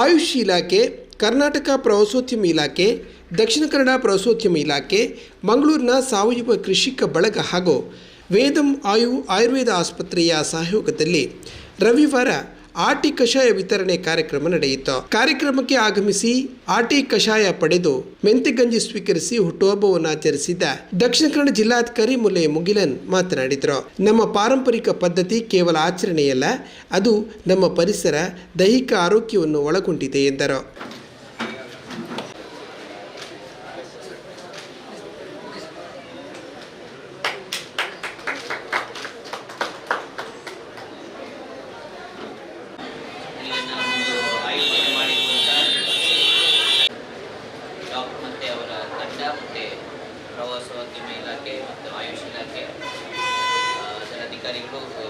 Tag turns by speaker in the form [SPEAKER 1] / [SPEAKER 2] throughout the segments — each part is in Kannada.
[SPEAKER 1] ಆಯುಷ್ ಇಲಾಖೆ, ಕರ್ನಾಟಕ ಪ್ರವಾಸೋದ್ಯಮ ಇಲಾಖೆ, ದಕ್ಷಿಣ ಕನ್ನಡ ಪ್ರವಾಸೋದ್ಯಮ ಇಲಾಖೆ, ಮಂಗಳೂರಿನ ಸಾವಯವ ಕೃಷಿಕ ಬಳಗ ಹಾಗೂ ವೇದಂ ಆಯು ಆಯುರ್ವೇದ ಆಸ್ಪತ್ರೆಯ ಸಹಯೋಗದಲ್ಲಿ ರವಿವಾರ ಆಟಿ ಕಷಾಯ ವಿತರಣೆ ಕಾರ್ಯಕ್ರಮ ನಡೆಯಿತು. ಕಾರ್ಯಕ್ರಮಕ್ಕೆ ಆಗಮಿಸಿ ಆಟಿ ಕಷಾಯ ಪಡೆದು ಮೆಂತೆಗಂಜಿ ಸ್ವೀಕರಿಸಿ ಹುಟ್ಟುಹಬ್ಬವನ್ನು ಆಚರಿಸಿದ ದಕ್ಷಿಣ ಕನ್ನಡ ಜಿಲ್ಲಾಧಿಕಾರಿ ಮುಲ್ಲೆ ಮುಗಿಲನ್ ಮಾತನಾಡಿದರು. ನಮ್ಮ ಪಾರಂಪರಿಕ ಪದ್ಧತಿ ಕೇವಲ ಆಚರಣೆಯಲ್ಲ, ಅದು ನಮ್ಮ ಪರಿಸರ ದೈಹಿಕ ಆರೋಗ್ಯವನ್ನು ಒಳಗೊಂಡಿದೆ ಎಂದರು.
[SPEAKER 2] ಇಲ್ಲಿನ ಒಂದು ಆಯೋಜನೆ ಮಾಡಿರುವಂಥ ಡಾಕ್ಟರ್ ಮತ್ತು ಅವರ ತಂಡ ಮತ್ತು ಪ್ರವಾಸೋದ್ಯಮ ಇಲಾಖೆ ಮತ್ತು ಆಯುಷ್ ಇಲಾಖೆ ಅಧಿಕಾರಿಗಳು ಆ,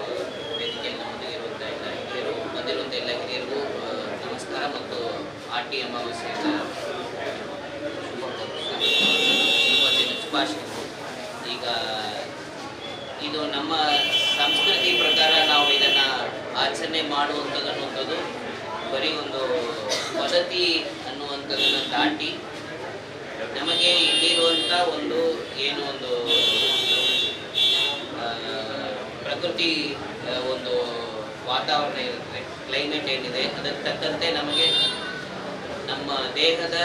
[SPEAKER 2] ವೇದಿಕೆಯಲ್ಲಿ ನಮ್ಮೊಂದಿಗಿರುವಂಥ ಎಲ್ಲ ಹಿರಿಯರು ನಮಸ್ಕಾರ ಮತ್ತು ಆರ್ ಟಿ ಅಮಾವಾಸ್ಯೆಯ ಈಗ ಇದು ನಮ್ಮ ಸಂಸ್ಕೃತಿ ಪ್ರಕಾರ ನಾವು ಇದನ್ನ ಆಚರಣೆ ಮಾಡುವಂಥದ್ದು ಅನ್ನುವಂಥದ್ದು ಬರೀ ಒಂದು ವಸತಿ ಅನ್ನುವಂಥದ್ದನ್ನು ದಾಟಿ ನಮಗೆ ಇಲ್ಲಿರುವಂಥ ಒಂದು ಏನು ಒಂದು ಪ್ರಕೃತಿ ಒಂದು ವಾತಾವರಣ ಇರುತ್ತೆ ಕ್ಲೈಮೇಟ್ ಏನಿದೆ, ಅದಕ್ಕೆ ತಕ್ಕಂತೆ ನಮಗೆ ನಮ್ಮ ದೇಹದ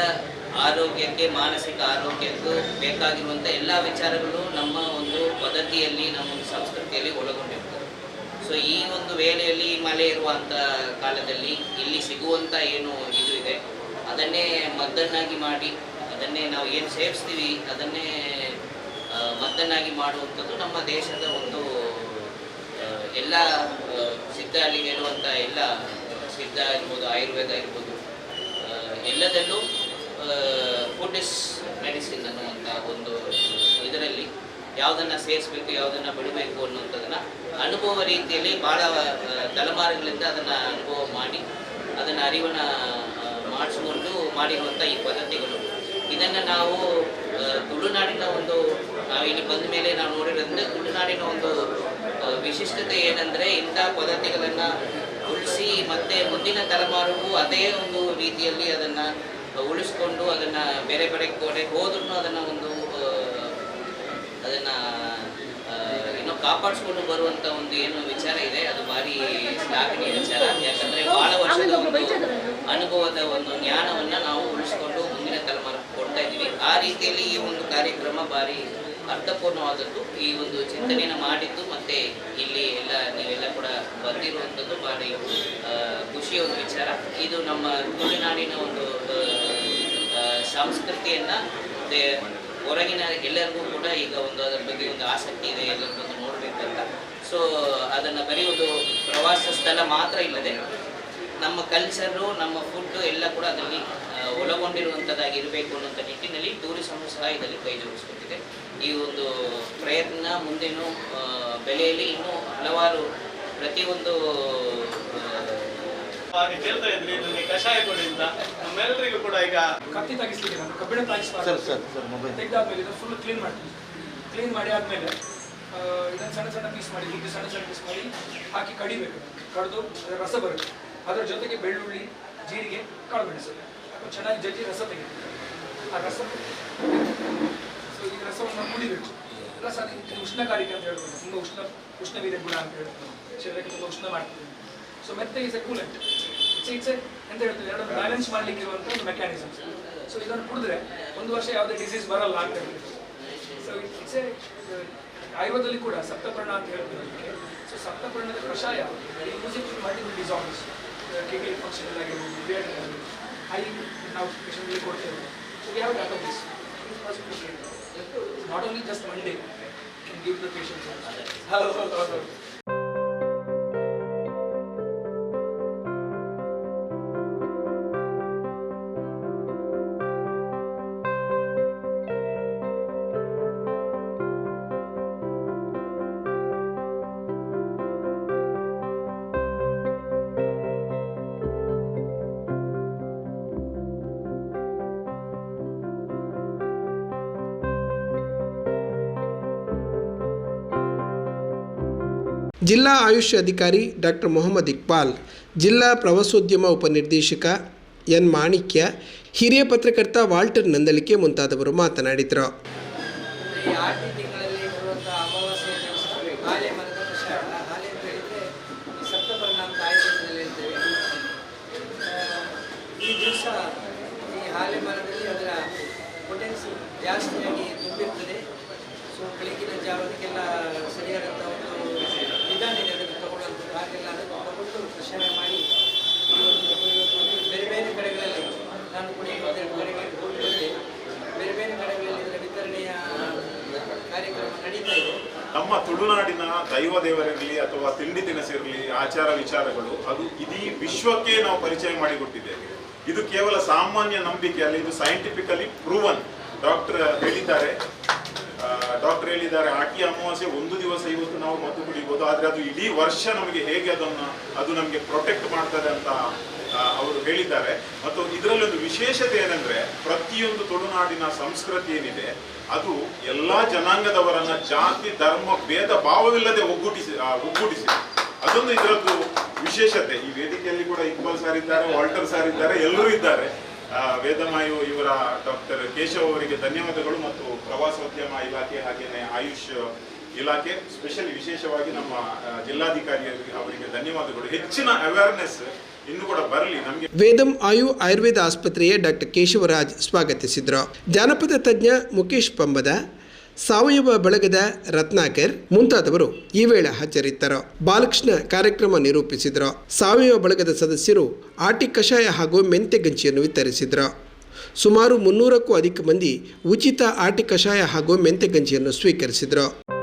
[SPEAKER 2] ಆರೋಗ್ಯಕ್ಕೆ, ಮಾನಸಿಕ ಆರೋಗ್ಯಕ್ಕೂ ಬೇಕಾಗಿರುವಂಥ ಎಲ್ಲ ವಿಚಾರಗಳು ನಮ್ಮ ಒಂದು ಪದ್ಧತಿಯಲ್ಲಿ ನಮ್ಮ ಸಂಸ್ಕೃತಿಯಲ್ಲಿ ಒಳಗೊಂಡಿರ್ತದೆ ಸೊ ಈ ಒಂದು ವೇಳೆಯಲ್ಲಿ ಮಳೆ ಇರುವಂಥ ಕಾಲದಲ್ಲಿ ಇಲ್ಲಿ ಸಿಗುವಂಥ ಏನು ಇದು ಇದೆ, ಅದನ್ನೇ ಮದ್ದನ್ನಾಗಿ ಮಾಡಿ, ಅದನ್ನೇ ನಾವು ಏನು ಸೇವಿಸ್ತೀವಿ, ಅದನ್ನೇ ಮದ್ದನ್ನಾಗಿ ಮಾಡುವಂಥದ್ದು ನಮ್ಮ ದೇಶದ ಒಂದು ಎಲ್ಲ ಸಿದ್ಧ ಅಲ್ಲಿ ಹೇಳುವಂಥ ಎಲ್ಲ ಸಿದ್ಧ ಇರ್ಬೋದು ಆಯುರ್ವೇದ ಇರ್ಬೋದು ಎಲ್ಲದಲ್ಲೂ ಫುಡ್ ಮೆಡಿಸಿನ್ ಅನ್ನುವಂಥ ಒಂದು ಇದರಲ್ಲಿ ಯಾವುದನ್ನು ಸೇರಿಸಬೇಕು, ಯಾವುದನ್ನು ಬಿಡಬೇಕು ಅನ್ನುವಂಥದ್ದನ್ನು ಅನುಭವ ರೀತಿಯಲ್ಲಿ ಭಾಳ ತಲೆಮಾರುಗಳಿಂದ ಅದನ್ನು ಅನುಭವ ಮಾಡಿ, ಅದನ್ನು ಅರಿವನ್ನು ಮಾಡಿಸ್ಕೊಂಡು ಮಾಡಿರುವಂಥ ಈ ಪದ್ಧತಿಗಳು. ಇದನ್ನು ನಾವು ತುಳುನಾಡಿನ ಒಂದು, ನಾವು ಇಲ್ಲಿ ಬಂದ ಮೇಲೆ ನಾವು ನೋಡಿರೋದ್ರಿಂದ ತುಳುನಾಡಿನ ಒಂದು ವಿಶಿಷ್ಟತೆ ಏನಂದರೆ ಇಂಥ ಪದ್ಧತಿಗಳನ್ನು ಉಳಿಸಿ ಮತ್ತು ಮುಂದಿನ ತಲೆಮಾರಿಗೂ ಅದೇ ಒಂದು ರೀತಿಯಲ್ಲಿ ಅದನ್ನು ಉಳಿಸ್ಕೊಂಡು ಅದನ್ನು ಬೇರೆ ಬೇರೆ ಕಡೆ ಹೋದ್ರೂ ಅದನ್ನು ಒಂದು ಅದನ್ನು ಇನ್ನು ಕಾಪಾಡಿಸ್ಕೊಂಡು ಬರುವಂಥ ಒಂದು ಏನು ವಿಚಾರ ಇದೆ ಅದು ಭಾರಿ ಶ್ಲಾಘನೀಯ ವಿಚಾರ. ಯಾಕಂದರೆ ಭಾಳ ವರ್ಷದ ಒಂದು ಅನುಭವದ ಒಂದು ಜ್ಞಾನವನ್ನ ನಾವು ಉಳಿಸ್ಕೊಂಡು ಮುಂದಿನ ತಲೆಮಾರಕ್ಕೆ ಕೊಡ್ತಾ ಇದ್ದೀವಿ. ಆ ರೀತಿಯಲ್ಲಿ ಈ ಒಂದು ಕಾರ್ಯಕ್ರಮ ಭಾರಿ ಅರ್ಥಪೂರ್ಣವಾದದ್ದು. ಈ ಒಂದು ಚಿಂತನೆಯನ್ನು ಮಾಡಿದ್ದು ಮತ್ತೆ ಇಲ್ಲಿ ಎಲ್ಲ ನೀವೆಲ್ಲ ಕೂಡ ಬಂದಿರುವಂಥದ್ದು ಭಾರಿ ಖುಷಿಯ ಒಂದು ವಿಚಾರ. ಇದು ನಮ್ಮ ತುಳುನಾಡಿನ ಒಂದು ಸಂಸ್ಕೃತಿಯನ್ನ ಸಂಸ್ಕೃತಿಯನ್ನು ಮತ್ತೆ ಹೊರಗಿನ ಎಲ್ಲರಿಗೂ ಕೂಡ ಈಗ ಒಂದು ಅದರ ಬಗ್ಗೆ ಒಂದು ಆಸಕ್ತಿ ಇದೆ ಎಲ್ಲರ ಬಗ್ಗೆ ನೋಡಬೇಕಂತ. ಸೊ ಅದನ್ನು ಬರೀ ಒಂದು ಪ್ರವಾಸ ಸ್ಥಳ ಮಾತ್ರ ಇಲ್ಲದೆ ನಮ್ಮ ಕಲ್ಚರು ನಮ್ಮ ಫುಡ್ ಎಲ್ಲ ಕೂಡ ಅದರಲ್ಲಿ ಒಳಗೊಂಡಿರುವಂಥದ್ದಾಗಿರಬೇಕು ಅನ್ನೋಂಥ ನಿಟ್ಟಿನಲ್ಲಿ ಟೂರಿಸಮ್ ಸಹ ಇದರಲ್ಲಿ ಕೈ ಜೋಡಿಸ್ಕೊಟ್ಟಿದೆ. ಈ ಒಂದು ಪ್ರಯತ್ನ ಮುಂದೇನು ಬೆಲೆಯಲ್ಲಿ ಇನ್ನೂ ಹಲವಾರು ಪ್ರತಿಯೊಂದು
[SPEAKER 3] ಹಾಗೆ ಕೇಳ್ತಾ ಇದ್ರಿ ನನಗೆ ಕಷಾಯ ಕೊಡಿ ಅಂತ ನಮ್ಮೆಲ್ಲರಿಗೂ ಕೂಡ ಈಗ
[SPEAKER 4] ಕತ್ತಿ ತೆಗಿಸ್ಲಿಕ್ಕೆ ನಾನು ಕಬ್ಬಿಣ
[SPEAKER 5] ಸರ್ ಸರ್ ಸರ್ ಮೊಬೈಲ್.
[SPEAKER 4] ತೆಗೆದಾದ್ಮೇಲೆ ಇದನ್ನು ಫುಲ್ ಕ್ಲೀನ್ ಮಾಡ್ತೀನಿ. ಕ್ಲೀನ್ ಮಾಡಿ ಆದಮೇಲೆ ಇದನ್ನು ಸಣ್ಣ ಸಣ್ಣ ಪೀಸ್ ಮಾಡಿ ಹೀಗೆ ಸಣ್ಣ ಸಣ್ಣ ಪೀಸ್ ಮಾಡಿ ಹಾಕಿ ಕಡಿಬೇಕು. ಕಡಿದು ರಸ ಬರುತ್ತೆ. ಅದರ ಜೊತೆಗೆ ಬೆಳ್ಳುಳ್ಳಿ ಜೀರಿಗೆ ಕಾಳು ಮೆಣಸು ಚೆನ್ನಾಗಿ ಜಜ್ಜಿ ರಸ ತೆಗಿಬೇಕು. ಆ ರಸ ಸೊ ಈ ರಸವನ್ನು ಕುಡಿಬೇಕು. ರಸ ಇದು ಉಷ್ಣಕಾರಿಕೆ ಅಂತ ಹೇಳ್ಬೋದು. ತುಂಬ ಉಷ್ಣ ಉಷ್ಣವಿದೆ ಗುಣ ಅಂತ ಹೇಳ್ಬೋದು. ಶರೀರಕ್ಕೆ ತುಂಬ ಉಷ್ಣ ಮಾಡ್ತೀವಿ ಸೊ ಮೆತ್ತಗೆ ಇಸ್ ಎ ಕೂಲೆಂಟ್ ಇಟ್ಸ್ ಅಂತ ಎಂತ ಹೇಳ್ತಾರೆ. ಎರಡು ಬ್ಯಾಲೆನ್ಸ್ ಮಾಡ್ಲಿಕ್ಕೆ ಇರುವಂಥ ಒಂದು ಮೆಕ್ಯಾನಿಸಮ್ಸ್ ಸೊ ಇದನ್ನು ಕುಡಿದ್ರೆ ಒಂದು ವರ್ಷ ಯಾವುದೇ ಡಿಸೀಸ್ ಬರಲ್ಲ ಅಂತ ಹೇಳ್ತಾರೆ ಸೊ ಇಟ್ಸ್ ಎ ಆಯುರ್ವೇದದಲ್ಲಿ ಕೂಡ ಸಪ್ತಪರ್ಣ ಅಂತ ಹೇಳ್ತಾರೆ ಅದಕ್ಕೆ. ಸೊ ಸಪ್ತಪರ್ಣದ ಕಷಾಯ, ಈ music multiple disorders kidney function ಆಗಿರ್ಬೋದು ಹೈ ನಾವು ಪೇಷಂಟ್ಗೆ ಕೊಡ್ತೇವೆ. ಸೊ ಯಾವ data this not only just one day can give the patients ಹೌದು ಹೌದು ಹೌದು
[SPEAKER 1] ಜಿಲ್ಲಾ ಆಯುಷ್ ಅಧಿಕಾರಿ ಡಾಕ್ಟರ್ ಮೊಹಮ್ಮದ್ ಇಕ್ಬಾಲ್, ಜಿಲ್ಲಾ ಪ್ರವಾಸೋದ್ಯಮ ಉಪನಿರ್ದೇಶಕ ಎನ್ ಮಾಣಿಕ್ಯ, ಹಿರಿಯ ಪತ್ರಕರ್ತ ವಾಲ್ಟರ್ ನಂದಳಿಕೆ ಮುಂತಾದವರು ಮಾತನಾಡಿದರು.
[SPEAKER 5] ಜಾಸ್ತಿಯಾಗಿ ತುಂಬಿರ್ತದೆ. ಸೊ ಬೆಳಗಿನ ಜಾವಕ್ಕೆಲ್ಲ ದಿವಸ ಹಾಲೆ ಮರದ ಕಷಾಯ ಹಾಲೆ ಅಂತ ಹೇಳಿದರೆ ಈ ಸಪ್ತಪರ್ಣ ಅಂತ ಆಯುರ್ವೇದದಲ್ಲಿ ಹೇಳ್ತೇವೆ ಆ, ಈ ದಿವಸ ಈ ಹಾಲೆ ಮರದಲ್ಲಿ ಅದರ ಪೊಟೆನ್ಸಿ ಜಾಸ್ತಿಯಾಗಿ ತುಂಬಿರ್ತದೆ ಸೊ ಬೆಳಗಿನ ಜಾವಕ್ಕೆಲ್ಲ ಸರಿಯಾದಂಥ ಒಂದು ವಿಧಾನ ಇದೆ ಅದನ್ನು ತಗೊಳ್ಳುವಂಥದ್ದು ಹಾಗೆಲ್ಲ ಅದನ್ನು ತಗೊಂಡು ಕಷಾಯ ಮಾಡಿ ಈ ಒಂದು ಇವತ್ತು ಬೇರೆ ಬೇರೆ ಕಡೆಗಳಲ್ಲಿ ನಾನು ಕೂಡ ಇವತ್ತೆರಡು ಕಡೆಗೆ ಹೋಗಿದ್ದೆ ಬೇರೆ ಬೇರೆ ಕಡೆಗಳಲ್ಲಿ ಇದರ ವಿತರಣೆಯ ಕಾರ್ಯಕ್ರಮ ನಡೀತಾ ಇದೆ
[SPEAKER 6] ನಮ್ಮ ತುಳುನಾಡಿನ ದೈವ ದೇವರಿರಲಿ ಅಥವಾ ತಿಂಡಿ ತಿನಿಸಿರಲಿ ಆಚಾರ ವಿಚಾರಗಳು, ಅದು ಇಡೀ ವಿಶ್ವಕ್ಕೆ ನಾವು ಪರಿಚಯ ಮಾಡಿಕೊಟ್ಟಿದ್ದೇವೆ. ಇದು ಕೇವಲ ಸಾಮಾನ್ಯ ನಂಬಿಕೆ ಅಲ್ಲ ಇದು ಸೈಂಟಿಫಿಕಲಿ ಪ್ರೂವನ್ ಡಾಕ್ಟರ್ ಹೇಳಿದ್ದಾರೆ ಹೇಳಿದ್ದಾರೆ ಆಟಿ ಅಮಾವಾಸ್ಯೆ ಒಂದು ದಿವಸ ಇವತ್ತು ನಾವು ಮದ್ದು ಕುಡಿಬೋದು, ಆದರೆ ಅದು ಇಡೀ ವರ್ಷ ನಮಗೆ ಹೇಗೆ ಅದನ್ನ, ಅದು ನಮಗೆ ಪ್ರೊಟೆಕ್ಟ್ ಮಾಡ್ತದೆ ಅಂತ ಅವರು ಹೇಳಿದ್ದಾರೆ. ಮತ್ತು ಇದರಲ್ಲಿ ಒಂದು ವಿಶೇಷತೆ ಏನಂದ್ರೆ, ಪ್ರತಿಯೊಂದು ತುಳುನಾಡಿನ ಸಂಸ್ಕೃತಿ ಏನಿದೆ, ಅದು ಎಲ್ಲಾ ಜನಾಂಗದವರನ್ನ ಜಾತಿ, ಧರ್ಮ, ಭೇದ ಭಾವವಿಲ್ಲದೆ ಒಗ್ಗೂಡಿಸಿ ಒಗ್ಗೂಡಿಸಿದೆ ಅದೊಂದು ಇದರದ್ದು ವಿಶೇಷತೆ. ಈ ವೇದಿಕೆಯಲ್ಲಿ ಕೂಡ ಇಕ್ಬಾಲ್ ಸರ್ ಇದ್ದಾರೆ, ವಾಲ್ಟರ್ ಸರ್ ಇದ್ದಾರೆ, ಎಲ್ಲರೂ ಇದ್ದಾರೆ. ವೇದಮಾಯು ಇವರ ಡಾಕ್ಟರ್ ಕೇಶವ್ ಅವರಿಗೆ ಧನ್ಯವಾದಗಳು ಮತ್ತು ಪ್ರವಾಸೋದ್ಯಮ ಇಲಾಖೆ ಹಾಗೇನೆ ಆಯುಷ್ ಇಲಾಖೆ ಸ್ಪೆಷಲಿ ವಿಶೇಷವಾಗಿ ನಮ್ಮ ಜಿಲ್ಲಾಧಿಕಾರಿ ಅವರಿಗೆ ಧನ್ಯವಾದಗಳು. ಹೆಚ್ಚಿನ ಅವೇರ್ನೆಸ್ ಇನ್ನು ಕೂಡ ಬರಲಿ ನಮಗೆ.
[SPEAKER 1] ವೇದಂ ಆಯು ಆಯುರ್ವೇದ ಆಸ್ಪತ್ರೆಯ ಡಾಕ್ಟರ್ ಕೇಶವರಾಜ್ ಸ್ವಾಗತಿಸಿದರು. ಜಾನಪದ ತಜ್ಞ ಮುಖೇಶ್ ಪಂಬದ ಸಾವಯವ ಬಳಗದ ರತ್ನಾಕರ್ ಮುಂತಾದವರು ಈ ವೇಳೆ ಹಾಜರಿದ್ದರು. ಬಾಲಕೃಷ್ಣ ಕಾರ್ಯಕ್ರಮ ನಿರೂಪಿಸಿದರು. ಸಾವಯವ ಬಳಗದ ಸದಸ್ಯರು ಆಟಿ ಕಷಾಯ ಹಾಗೂ ಮೆಂತೆ ಗಂಜಿಯನ್ನು ವಿತರಿಸಿದರು. ಸುಮಾರು ಮುನ್ನೂರಕ್ಕೂ ಅಧಿಕ ಮಂದಿ ಉಚಿತ ಆಟಿ ಕಷಾಯ ಹಾಗೂ ಮೆಂತೆ ಗಂಜಿಯನ್ನು ಸ್ವೀಕರಿಸಿದರು.